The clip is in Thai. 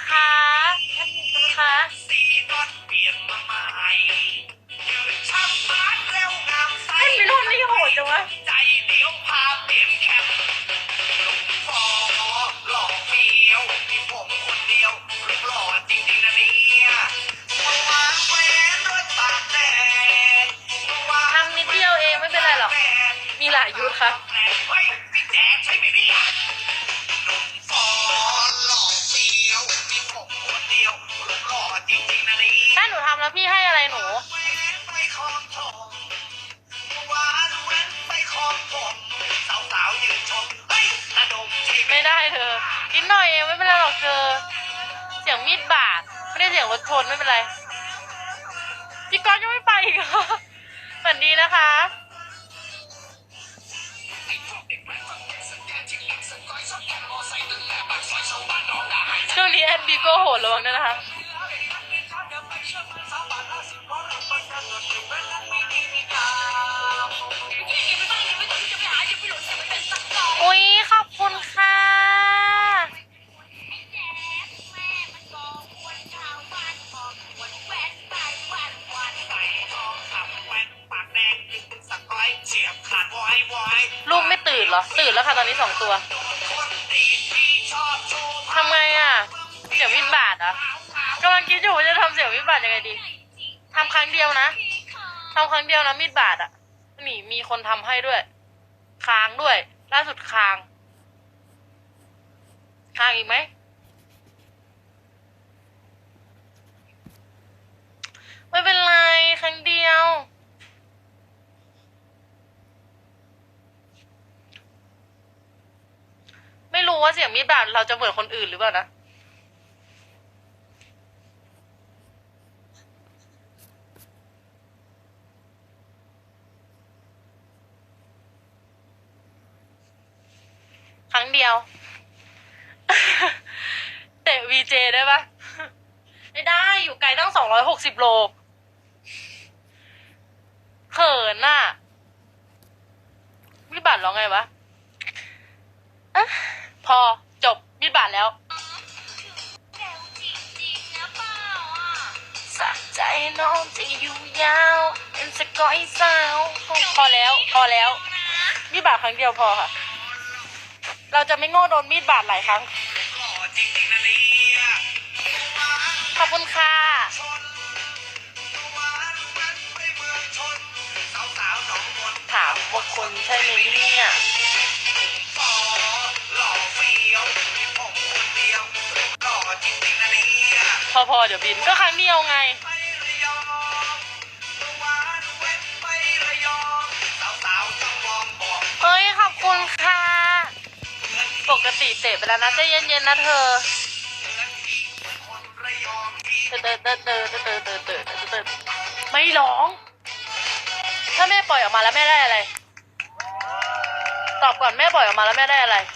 นคะนะคะเฮ้มีรูปนี้โหดจังวะทำนิดเดียวเองไม่เป็นไรหรอก มีหลายยุทธค่ะ แล้วพี่ให้อะไรหนู ไม่ได้เธอนิดหน่อยเองไม่เป็นไรหรอกเธอ เสียงมีดบาดไม่ได้เสียงรถชนไม่เป็นไร พี่ก๊อตยังไม่ไปอีกเหรอสวัสดีนะคะช่วงนี้แอนบีโก้โหดระวังด้วยนะคะ ตื่นเหรอ ตื่นแล้วค่ะตอนนี้สองตัวทำไงอะ เสียงมีดบาดเหรอะกำลังคิดอยู่ว่าจะทำเสียงมีดบาดยังไงดีทำครั้งเดียวนะทำครั้งเดียวนะมีดบาดอะนี่มีคนทำให้ด้วย ค้างด้วย ล่าสุดค้าง ค้างอีกไหมไม่เป็นไร ครั้งเดียว ไม่ รู้ว่าเสียงมีดบาดเราจะเหมือนคนอื่นหรือเปล่านะ ครั้งเดียว เตะวีเจได้ปะไม่ได้อยู่ไกลตั้งสองร้อยหกสิบโลเขินน่ะมีดบาดร้องไงวะ อจบมีดบาดแล้วสะใจน้องจะอยู่ยาวเป็นสกอยสาวพอแล้วพอแล้ว มีดบาดครั้งเดียวพอค่ะ เราจะไม่โง่โดนมีดบาดหลายครั้งหล่อจริงๆนะเนี่ยขอบคุณค่ะ พอพอเดี๋ยวบินก็ครั้งเดียวไงไประยอาไง เฮ้ย ขอบคุณค่ะ ปกติเตะไปแล้วนะใจเย็นๆนะเธอเหมือนที่คนเตอตอเตอเตอเตอเตอเตอเตอเตอเตอไม่ร้อง ถ้าแม่ปล่อยออกมาแล้วแม่ได้อะไร ตอบก่อนแม่ปล่อยออกมาแล้วแม่ได้อะไร